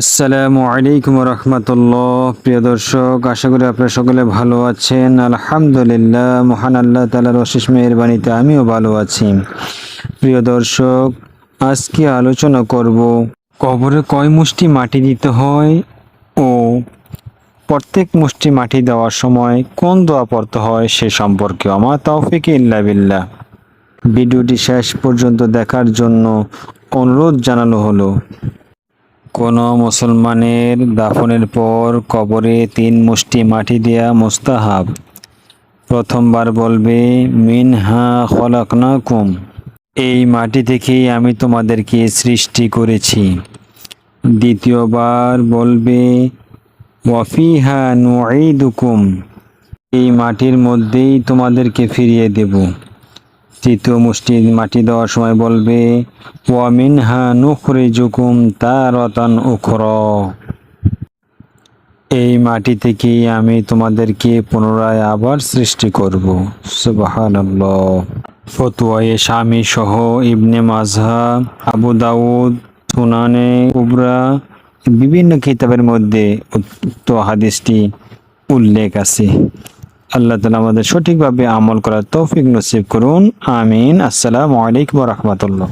আসসালামু আলাইকুম রহমতুল্লাহ। প্রিয় দর্শক, আশা করি আপনারা সকলে ভালো আছেন। আলহামদুলিল্লাহ, মহান আল্লাহ তালার অশেষ মেহরবানিতে আমিও ভালো আছি। প্রিয় দর্শক, আজকে আলোচনা করব কবরে কয় মুষ্টি মাটি দিতে হয় ও প্রত্যেক মুষ্টি মাটি দেওয়ার সময় কোন দোয়া পড়তে হয় সে সম্পর্কে। আমার তৌফিক ইল্লা বিল্লাহ। ভিডিওটি শেষ পর্যন্ত দেখার জন্য অনুরোধ জানানো হলো। কোনো মুসলমানের দাফনের পর কবরে তিন মুষ্টি মাটি দেয়া মুস্তাহাব। প্রথমবার বলবে মিন হা খলাকনাকুম। এই মাটি থেকেই আমি তোমাদেরকে সৃষ্টি করেছি। দ্বিতীয়বার বলবে, ওয়াফিহা নুঈদুকুম। এই মাটির মধ্যেই তোমাদেরকে ফিরিয়ে দেব। তৃতীয় মুষ্টি মাটি দেওয়ার সময় বলবে ওয়ামিনহা নুখরিজুকুম তারাতান উখর। এই মাটি থেকেই আমি তোমাদেরকে পুনরায় আবার সৃষ্টি করব। সুবহানাল্লাহ। স্বামী সহ ইবনে মাজহা, আবু দাউদ, সুনানে কুবরা বিভিন্ন কিতাবের মধ্যে উক্ত হাদিসটি উল্লেখ আছে। আল্লাহ তালা আমাদের সঠিকভাবে আমল করার তৌফিক নসিব করুন। আমিন। আসসালামু আলাইকুম রহমতুল্লাহ।